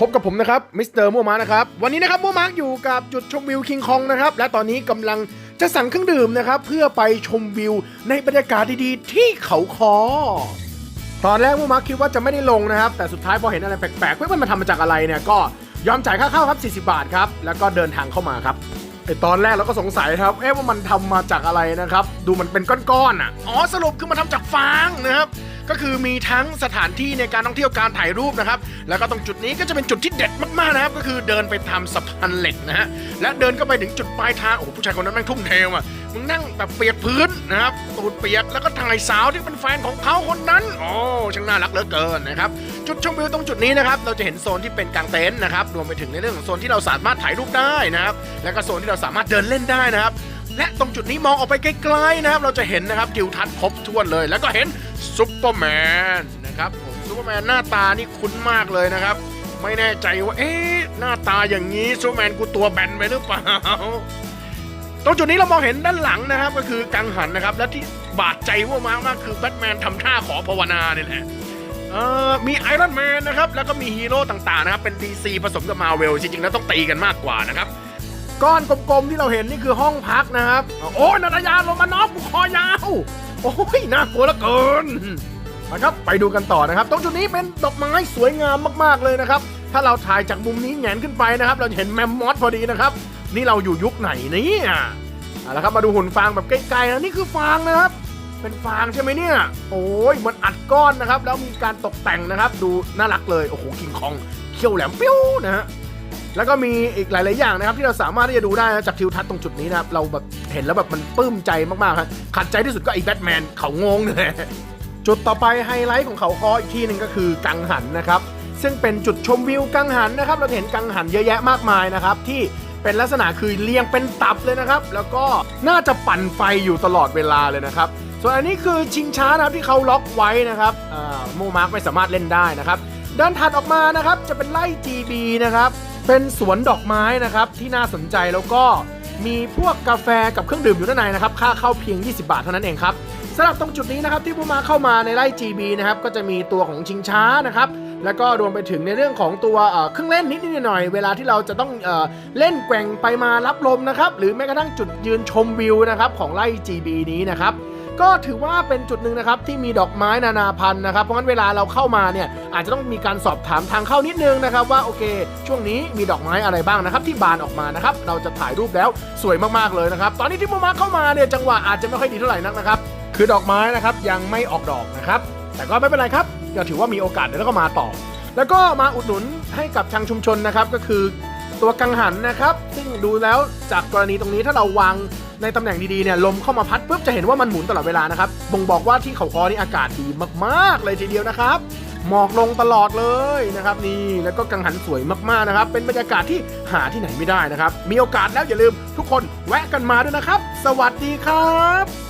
พบกับผมนะครับมิสเตอร์มัวมาร์นะครับ วันนี้นะครับมัวมาร์อยู่กับจุดชมวิวคิงคองนะครับ และตอนนี้กำลังจะสั่งเครื่องดื่มนะครับ เพื่อไปชมวิวในบรรยากาศดีๆ ที่เขาคอ ตอนแรกมัวมาร์คิดว่าจะไม่ได้ลงนะครับ แต่สุดท้ายพอเห็นอะไรแปลกๆเฮ้ยมันมาทำมาจากอะไรเนี่ยก็ยอมจ่ายค่าเข้าครับ40 บาทครับ แล้วก็เดินทางเข้ามาครับไอตอนแรกเราก็สงสัยครับ เอ๊ะว่ามันทำมาจากอะไรนะครับ ดูมันเป็นก้อนๆอะ อ๋อสรุปคือมันทำจากฟางนะครับ ก็คือมีทั้งสถานที่ในการท่องเที่ยวการถ่ายรูปนะครับ แล้วก็ตรงจุดนี้ก็จะเป็นจุดที่เด็ดมากๆนะครับ ก็คือเดินไปทำสะพานเหล็กนะฮะ และเดินก็ไปถึงจุดปลายทาง โอ้โหผู้ชายคนนั้นแม่งทุ่มเทว่ะมึงนั่งแบบเปียกพื้นนะครับตูดเปียก แล้วก็ถ่ายสาวที่เป็นแฟนของเขาคนนั้น โอ้ช่างน่ารักเหลือเกินนะครับ จุดชมวิวตรงจุดนี้นะครับ เราจะเห็นโซนที่เป็นกางเต็นท์นะครับ รวมไปถึงในเรื่องของโซนที่เราสามารถถ่ายรูปได้นะครับ แล้วก็โซนที่เราสามารถเดินเล่นได้นะครับและตรงจุดนี้มองออกไปไกลๆนะครับ เราจะเห็นนะครับทิวทัศน์ครบถ้วนเลย แล้วก็เห็น ซุปเปอร์แมนนะครับผมซุปเปอร์แมนหน้าตานี่คุ้นมากเลยนะครับ ไม่แน่ใจว่าเอ๊ะหน้าตาอย่างนี้ซุปเปอร์แมนกูตัวแบนไปหรือเปล่าตรงจุดนี้เรามองเห็นด้านหลังนะครับ ก็คือกังหันนะครับ และที่บาดใจว่ามากมากคือแบทแมนทำท่าขอภาวนาเนี่ยแหละมีไอรอนแมนนะครับ แล้วก็มีฮีโร่ต่างๆนะครับ เป็น DC ผสมกับมาเวลจริงๆ แล้วต้องตีกันมากกว่านะครับ ก้อนกลมๆที่เราเห็นนี่คือห้องพักนะครับ โอ้ยนาตยาลงมานอฟกูคอยาว โอ้ยน่ากลัวเหลือเกินมาครับไปดูกันต่อนะครับ ตรงจุดนี้เป็นดอกไม้สวยงามมากๆเลยนะครับ ถ้าเราถ่ายจากมุมนี้แหงนขึ้นไปนะครับ เราจะเห็นแมมมอสพอดีนะครับ นี่เราอยู่ยุคไหนนี่ยเอาละครับมาดูหุ่นฟางแบบใกล้ๆนะนี่คือฟางนะครับ เป็นฟางใช่ไหมเนี่ย โอ้ยมันอัดก้อนนะครับ แล้วมีการตกแต่งนะครับ ดูน่ารักเลยโอ้โหคิงคองเขี้ยวแหลมปิ้วนะฮะแล้วก็มีอีกหลาย ๆ อย่างนะครับ ที่เราสามารถที่จะดูได้นะจากทิวทัศน์ตรงจุดนี้นะครับ เราแบบ เห็นแล้วแบบมันปลื้มใจมากๆครับขัดใจที่สุดก็ไอ้แบทแมนเขางงเลยจุดต่อไปไฮไลท์ของเขาคออีกที่หนึ่งก็คือกังหันนะครับ ซึ่งเป็นจุดชมวิวกังหันนะครับ เราเห็นกังหันเยอะแยะมากมายนะครับ ที่เป็นลักษณะคือเรียงเป็นตับเลยนะครับ แล้วก็น่าจะปั่นไฟอยู่ตลอดเวลาเลยนะครับ ส่วนอันนี้คือชิงช้านะครับที่เขาล็อกไว้นะครับอ่าโมมาร์กไม่สามารถเล่นได้นะครับด้านถัดออกมานะครับจะเป็นไล่ GB นะครับเป็นสวนดอกไม้นะครับที่น่าสนใจแล้วก็ มีพวกกาแฟกับเครื่องดื่มอยู่ด้านในนะครับ ค่าเข้าเพียง 20 บาทเท่านั้นเองครับสำหรับตรงจุดนี้นะครับที่ผู้มาเข้ามาในไล่ GB นะครับก็จะมีตัวของชิงช้านะครับแล้วก็รวมไปถึงในเรื่องของตัวเครื่องเล่นนิดๆหน่อยๆเวลาที่เราจะต้องเอเล่นแกว่งไปมารับลมนะครับหรือแม้กระทั่งจุดยืนชมวิวนะครับของไล่ GB นี้นะครับ ก็ถือว่าเป็นจุดหนึ่งนะครับที่มีดอกไม้นานาพันธุ์นะครับเพราะงั้นเวลาเราเข้ามาเนี่ยอาจจะต้องมีการสอบถามทางเข้านิดนึงนะครับว่าโอเค ช่วงนี้มีดอกไม้อะไรบ้างนะครับที่บานออกมานะครับเราจะถ่ายรูปแล้วสวยมากๆเลยนะครับตอนนี้ที่โมมาเข้ามาเนี่ยจังหวะอาจจะไม่ค่อยดีเท่าไหร่นักนะครับคือดอกไม้นะครับยังไม่ออกดอกนะครับแต่ก็ไม่เป็นไรครับก็ถือว่ามีโอกาสเดี๋ยวก็มาต่อ แล้วก็มาอุดหนุนให้กับทางชุมชนนะครับก็คือ ตัวกังหันนะครับ ซึ่งดูแล้วจากกรณีตรงนี้ถ้าเราวางในตำแหน่งดีๆเนี่ยลมเข้ามาพัดปุ๊บจะเห็นว่ามันหมุนตลอดเวลานะครับบ่งบอกว่าที่เขาคอนี่อากาศดีมากๆเลยทีเดียวนะครับหมอกลงตลอดเลยนะครับนี่แล้วก็กังหันสวยมากๆนะครับ เป็นบรรยากาศที่หาที่ไหนไม่ได้นะครับ มีโอกาสแล้วอย่าลืมทุกคนแวะกันมาด้วยนะครับ สวัสดีครับ